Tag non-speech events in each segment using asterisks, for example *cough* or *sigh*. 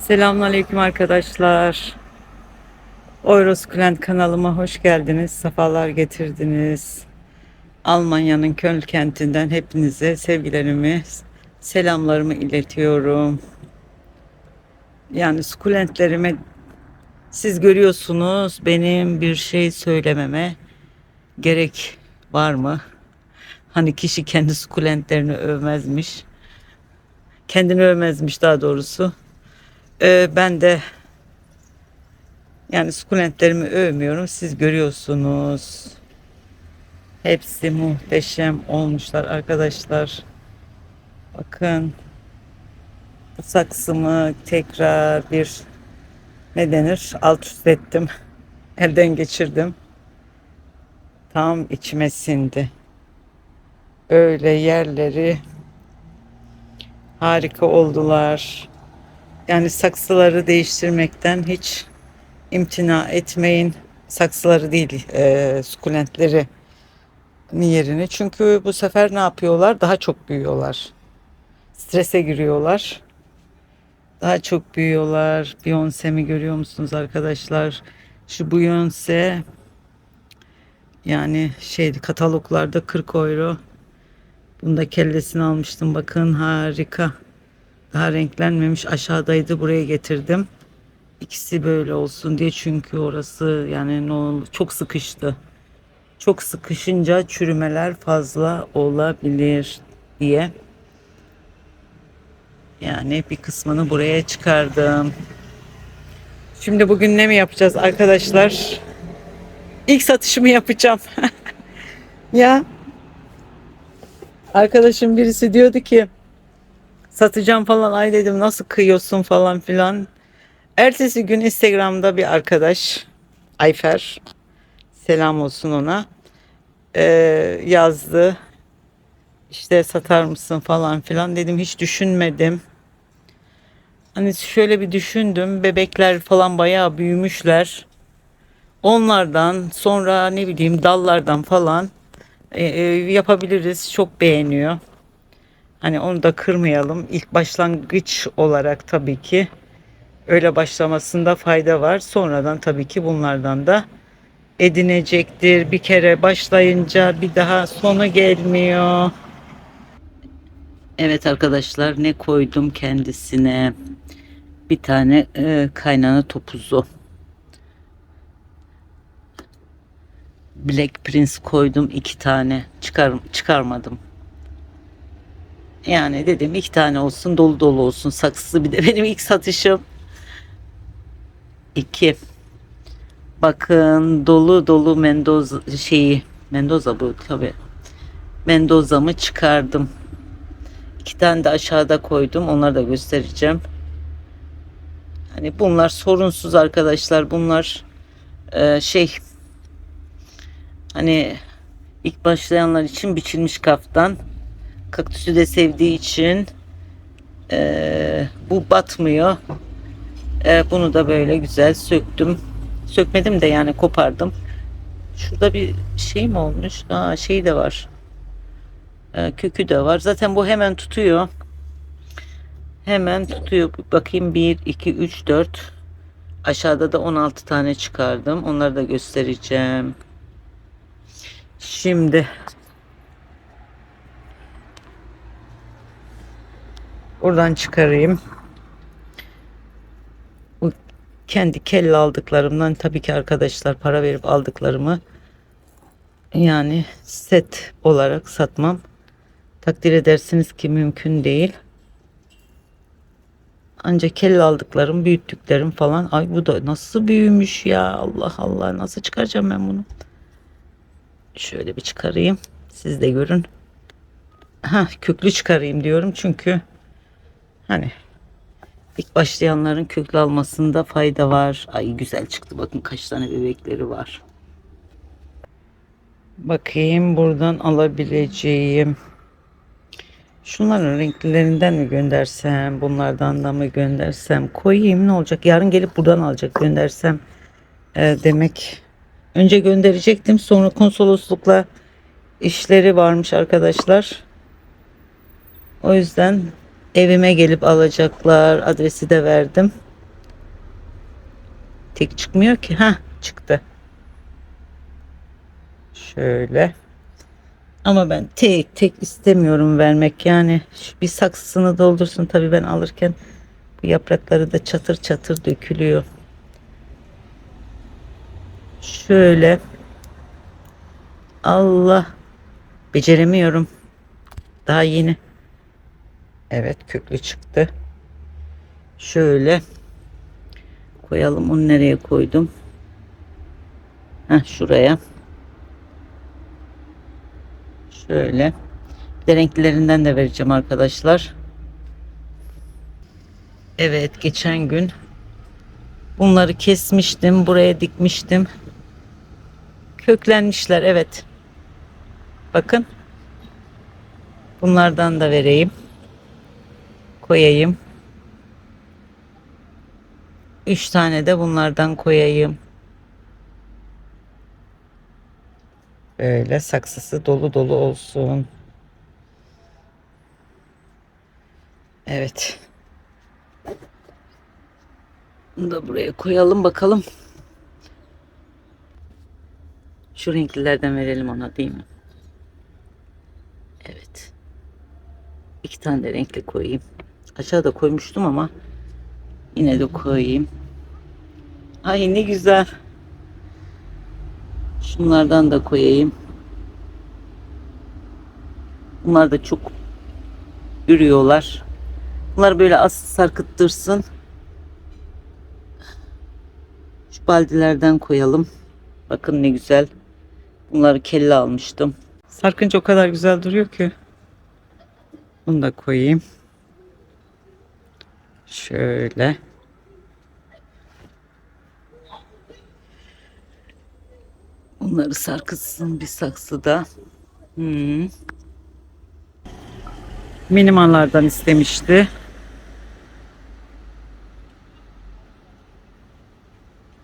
Selamünaleyküm arkadaşlar. Eurosukulent kanalıma hoş geldiniz. Safalar getirdiniz. Almanya'nın Köln kentinden hepinize sevgilerimi, selamlarımı iletiyorum. Yani sukulentlerime siz görüyorsunuz benim bir şey söylememe gerek var mı? Hani kişi kendi sukulentlerini övmezmiş. Kendini övmezmiş daha doğrusu. Ee, ben de yani sukulentlerimi övmüyorum. Siz görüyorsunuz. Hepsi muhteşem olmuşlar arkadaşlar. Bakın. Bu saksımı tekrar bir ne denir? Alt üst ettim. *laughs* Elden geçirdim. Tam içime sindi. Öyle yerleri harika oldular. Yani saksıları değiştirmekten hiç imtina etmeyin. Saksıları değil, e, sukulentleri yerini. Çünkü bu sefer ne yapıyorlar? Daha çok büyüyorlar. Strese giriyorlar. Daha çok büyüyorlar. Beyoncé'mi görüyor musunuz arkadaşlar? Şu Beyoncé yani şeydi kataloglarda 40 euro. Bunda kellesini almıştım. Bakın harika. Daha renklenmemiş aşağıdaydı buraya getirdim. İkisi böyle olsun diye çünkü orası yani ne ol- çok sıkıştı. Çok sıkışınca çürümeler fazla olabilir diye. Yani bir kısmını buraya çıkardım. Şimdi bugün ne mi yapacağız arkadaşlar? İlk satışımı yapacağım. *laughs* ya arkadaşım birisi diyordu ki satacağım falan ay dedim nasıl kıyıyorsun falan filan. Ertesi gün Instagram'da bir arkadaş Ayfer selam olsun ona ee, yazdı. İşte satar mısın falan filan dedim hiç düşünmedim. Hani şöyle bir düşündüm bebekler falan bayağı büyümüşler. Onlardan sonra ne bileyim dallardan falan e, e, yapabiliriz. Çok beğeniyor. Hani onu da kırmayalım. İlk başlangıç olarak tabii ki öyle başlamasında fayda var. Sonradan tabii ki bunlardan da edinecektir. Bir kere başlayınca bir daha sonu gelmiyor. Evet arkadaşlar ne koydum kendisine? Bir tane e, kaynana topuzu. Black Prince koydum iki tane. Çıkar, çıkarmadım. Yani dedim iki tane olsun dolu dolu olsun saksısı bir de *laughs* benim ilk satışım. İki. Bakın dolu dolu Mendoza şeyi Mendoza bu tabi. Mendoza'mı çıkardım. İki tane de aşağıda koydum. Onları da göstereceğim. Hani bunlar sorunsuz arkadaşlar. Bunlar e, şey hani ilk başlayanlar için biçilmiş kaftan. Kaktüsü de sevdiği için e, bu batmıyor. E, bunu da böyle güzel söktüm. Sökmedim de yani kopardım. Şurada bir şey mi olmuş? Aa, şey de var. E, kökü de var. Zaten bu hemen tutuyor. Hemen tutuyor. Bakayım 1, 2, 3, 4. Aşağıda da 16 tane çıkardım. Onları da göstereceğim. Şimdi buradan çıkarayım. Bu kendi kelle aldıklarımdan tabii ki arkadaşlar para verip aldıklarımı yani set olarak satmam. Takdir edersiniz ki mümkün değil. Ancak kelle aldıklarım, büyüttüklerim falan. Ay bu da nasıl büyümüş ya. Allah Allah nasıl çıkaracağım ben bunu? Şöyle bir çıkarayım. Siz de görün. Ha köklü çıkarayım diyorum çünkü hani ilk başlayanların köklü almasında fayda var. Ay güzel çıktı. Bakın kaç tane bebekleri var. Bakayım buradan alabileceğim. Şunların renklilerinden mi göndersem, bunlardan da mı göndersem, koyayım ne olacak? Yarın gelip buradan alacak göndersem e, demek. Önce gönderecektim, sonra konsoloslukla işleri varmış arkadaşlar. O yüzden evime gelip alacaklar. Adresi de verdim. Tek çıkmıyor ki. Ha çıktı. Şöyle. Ama ben tek tek istemiyorum vermek yani. Bir saksısını doldursun tabii ben alırken bu yaprakları da çatır çatır dökülüyor. Şöyle. Allah. Beceremiyorum. Daha yeni. Evet köklü çıktı. Şöyle koyalım. Onu nereye koydum? Heh, şuraya. Şöyle. Bir de renklerinden de vereceğim arkadaşlar. Evet geçen gün bunları kesmiştim. Buraya dikmiştim. Köklenmişler evet. Bakın. Bunlardan da vereyim. Koyayım. Üç tane de bunlardan koyayım. Böyle saksısı dolu dolu olsun. Evet. Bunu da buraya koyalım bakalım. Şu renklilerden verelim ona değil mi? Evet. İki tane de renkli koyayım. Aşağıda koymuştum ama yine de koyayım. Ay ne güzel. Şunlardan da koyayım. Bunlar da çok ürüyorlar. Bunlar böyle az sarkıttırsın. Şu baldilerden koyalım. Bakın ne güzel. Bunları kelle almıştım. Sarkınca o kadar güzel duruyor ki. Bunu da koyayım. Şöyle. Bunları sarkıtsın bir saksıda. Hmm. Minimallardan istemişti.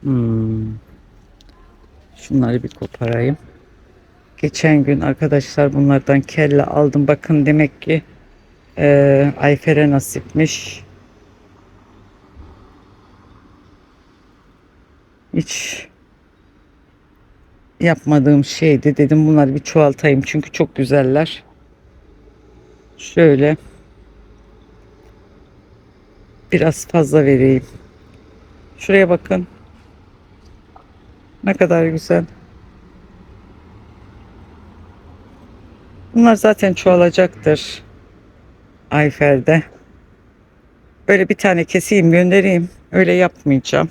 Hmm. Şunları bir koparayım. Geçen gün arkadaşlar bunlardan kelle aldım. Bakın demek ki e, Ayfer'e nasipmiş. Hiç yapmadığım şeydi. Dedim bunları bir çoğaltayım çünkü çok güzeller. Şöyle biraz fazla vereyim. Şuraya bakın. Ne kadar güzel. Bunlar zaten çoğalacaktır. Ayfer'de. Böyle bir tane keseyim göndereyim. Öyle yapmayacağım.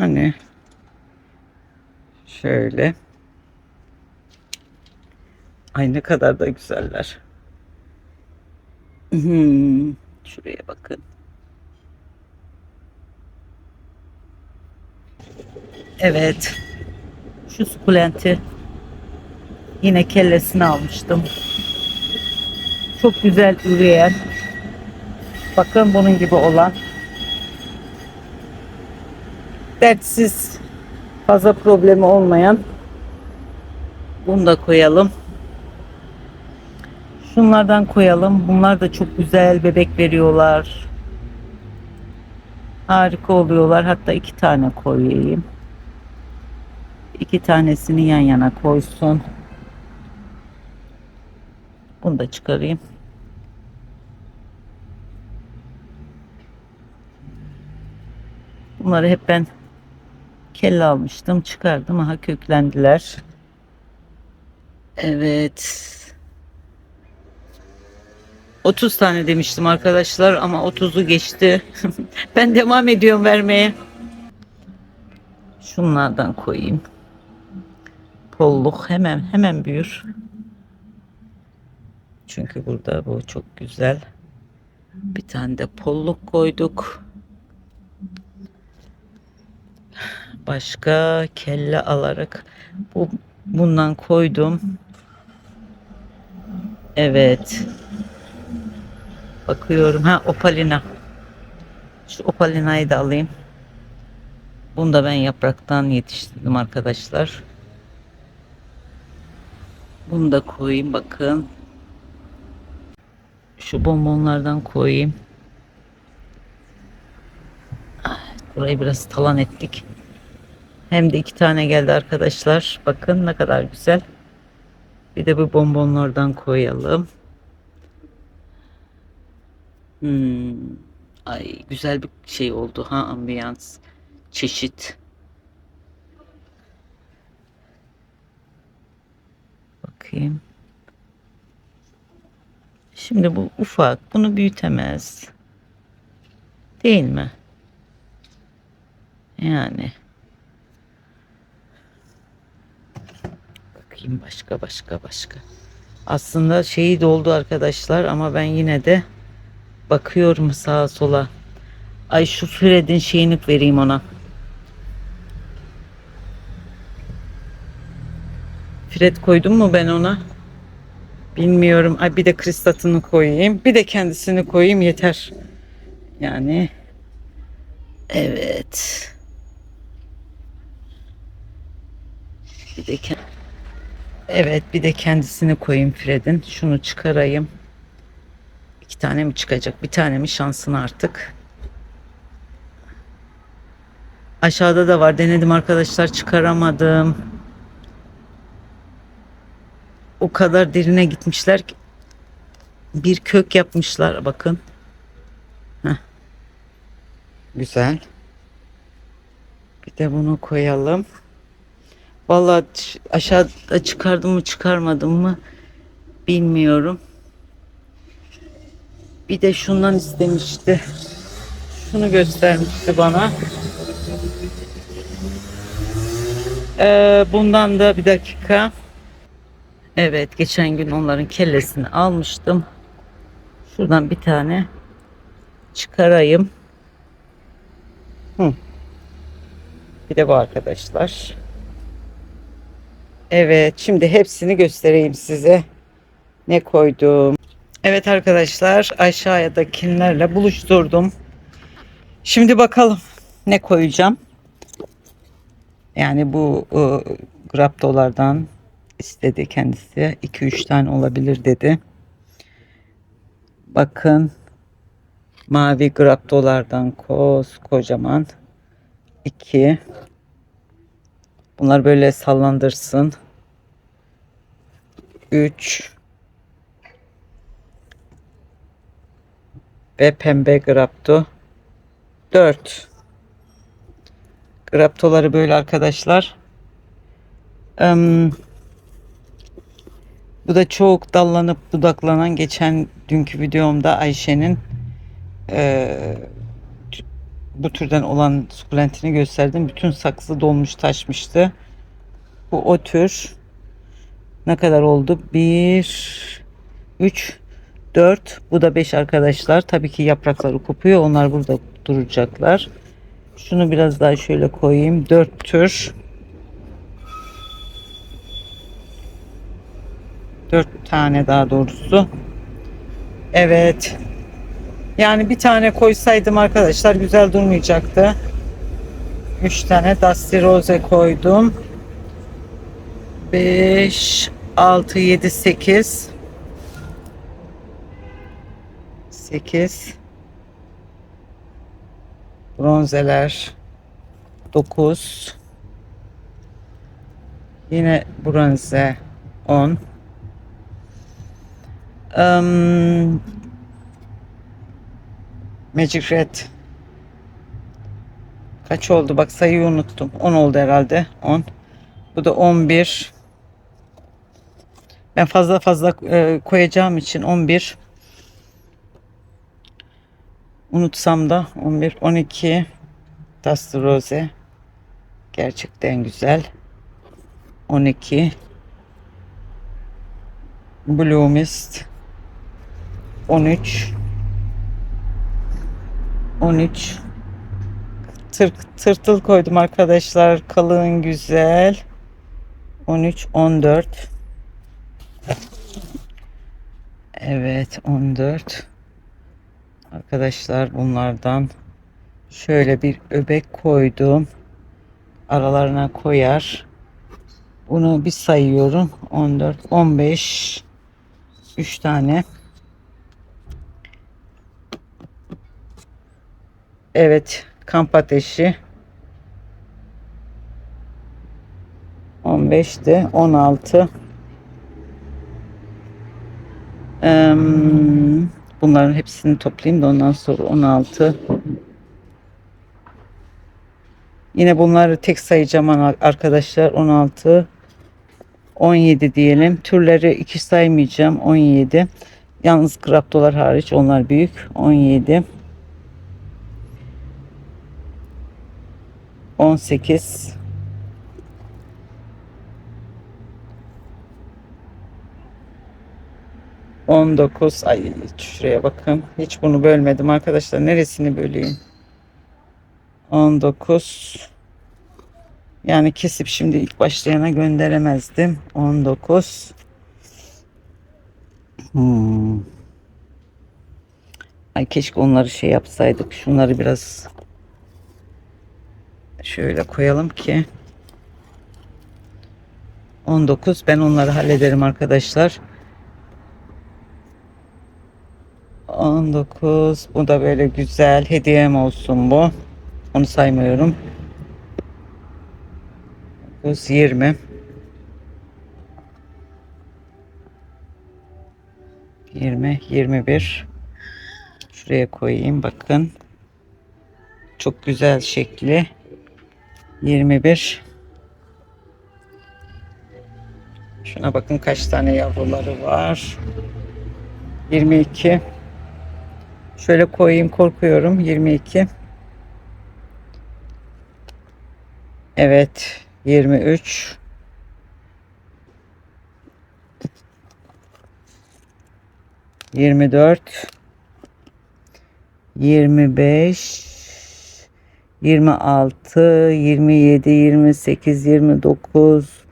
Hani şöyle. Ay ne kadar da güzeller. Hmm, şuraya bakın. Evet. Şu sukulenti yine kellesini almıştım. Çok güzel üreyen. Bakın bunun gibi olan. Dertsiz fazla problemi olmayan. Bunu da koyalım. Şunlardan koyalım. Bunlar da çok güzel bebek veriyorlar. Harika oluyorlar. Hatta iki tane koyayım. İki tanesini yan yana koysun. Bunu da çıkarayım. Bunları hep ben kelle almıştım. Çıkardım. Aha köklendiler. Evet. 30 tane demiştim arkadaşlar ama 30'u geçti. *laughs* ben devam ediyorum vermeye. Şunlardan koyayım. Polluk hemen hemen büyür. Çünkü burada bu çok güzel. Bir tane de polluk koyduk. Başka kelle alarak bu bundan koydum. Evet. Bakıyorum. Ha opalina. Şu opalinayı da alayım. Bunu da ben yapraktan yetiştirdim arkadaşlar. Bunu da koyayım bakın. Şu bonbonlardan koyayım. Burayı biraz talan ettik. Hem de iki tane geldi arkadaşlar. Bakın ne kadar güzel. Bir de bu bonbonlardan koyalım. Hmm. Ay güzel bir şey oldu ha ambiyans. Çeşit. Bakayım. Şimdi bu ufak. Bunu büyütemez. Değil mi? Yani. Bakayım başka başka başka. Aslında şeyi doldu arkadaşlar ama ben yine de bakıyorum sağa sola. Ay şu Fred'in şeyini vereyim ona. Fred koydum mu ben ona? Bilmiyorum. Ay bir de kristatını koyayım. Bir de kendisini koyayım yeter. Yani evet. Bir de ke- Evet bir de kendisini koyayım Fred'in. Şunu çıkarayım. İki tane mi çıkacak? Bir tane mi şansın artık. Aşağıda da var. Denedim arkadaşlar çıkaramadım. O kadar derine gitmişler ki bir kök yapmışlar bakın. Heh. Güzel. Bir de bunu koyalım. Vallahi ç- aşağıda çıkardım mı çıkarmadım mı bilmiyorum. Bir de şundan istemişti. Şunu göstermişti bana. Ee, bundan da bir dakika. Evet geçen gün onların kellesini almıştım. Şuradan bir tane çıkarayım. Hı. Bir de bu arkadaşlar. Evet şimdi hepsini göstereyim size. Ne koydum. Evet arkadaşlar aşağıdakilerle buluşturdum. Şimdi bakalım ne koyacağım. Yani bu e, graptolardan istedi kendisi. 2-3 tane olabilir dedi. Bakın mavi graptolardan koz kocaman 2 Bunlar böyle sallandırsın. 3 ve pembe grapto 4 Graptoları böyle arkadaşlar. Em, bu da çok dallanıp budaklanan geçen dünkü videomda Ayşe'nin t- bu türden olan sukulentini gösterdim. Bütün saksı dolmuş taşmıştı. Bu o tür. Ne kadar oldu? 1 3 4 bu da 5 arkadaşlar. Tabii ki yaprakları kopuyor. Onlar burada duracaklar. Şunu biraz daha şöyle koyayım. 4 tür. 4 tane daha doğrusu. Evet. Yani bir tane koysaydım arkadaşlar güzel durmayacaktı. 3 tane Dusty Rose koydum. 5 6 7 8 8 Bronzeler. 9 Yine bronze. 10 Im, Magic Red Kaç oldu? Bak sayıyı unuttum. 10 oldu herhalde. 10. Bu da 11. Ben fazla fazla e, koyacağım için 11. Unutsam da 11, 12. Dusty Rose. Gerçekten güzel. 12. Blue Mist. 13. 13. Tır, tırtıl koydum arkadaşlar. Kalın güzel. 13, 14. Evet 14. Arkadaşlar bunlardan şöyle bir öbek koydum. Aralarına koyar. Bunu bir sayıyorum. 14, 15. 3 tane. Evet. Kamp ateşi. 15'ti. 16. Eee, bunların hepsini toplayayım da ondan sonra 16. Yine bunları tek sayacağım arkadaşlar. 16. 17 diyelim. Türleri iki saymayacağım. 17. Yalnız kraptolar hariç onlar büyük. 17. 18. On dokuz. Ay şuraya bakın. Hiç bunu bölmedim arkadaşlar. Neresini böleyim? On dokuz. Yani kesip şimdi ilk başlayana gönderemezdim. 19. Hmm. Ay keşke onları şey yapsaydık. Şunları biraz şöyle koyalım ki 19 ben onları hallederim arkadaşlar. 19 bu da böyle güzel hediyem olsun bu. Onu saymıyorum. 9 20 20 21 Şuraya koyayım bakın. Çok güzel şekli. 21 Şuna bakın kaç tane yavruları var. 22 Şöyle koyayım korkuyorum. 22 Evet 23 24 25 26 27 28 29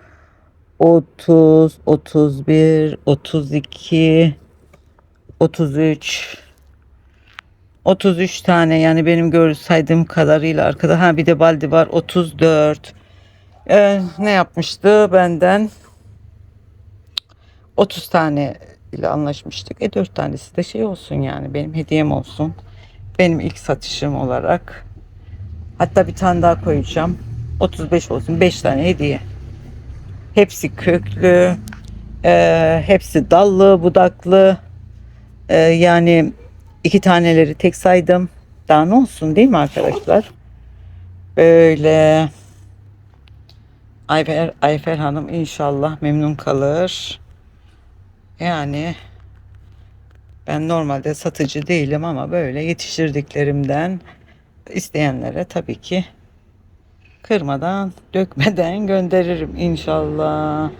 30 31 32 33 33 tane yani benim gör kadarıyla arkada ha bir de baldi var 34 Ee, ne yapmıştı benden 30 tane ile anlaşmıştık. E 4 tanesi de şey olsun yani benim hediyem olsun. Benim ilk satışım olarak. Hatta bir tane daha koyacağım. 35 olsun. 5 tane hediye. Hepsi köklü. e, hepsi dallı, budaklı. E, yani iki taneleri tek saydım. Daha ne olsun değil mi arkadaşlar? Böyle. Ayfer, Ayfer Hanım inşallah memnun kalır. Yani ben normalde satıcı değilim ama böyle yetiştirdiklerimden isteyenlere tabii ki kırmadan, *laughs* dökmeden gönderirim inşallah.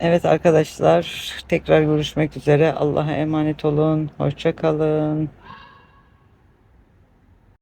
Evet arkadaşlar tekrar görüşmek üzere. Allah'a emanet olun. Hoşça kalın.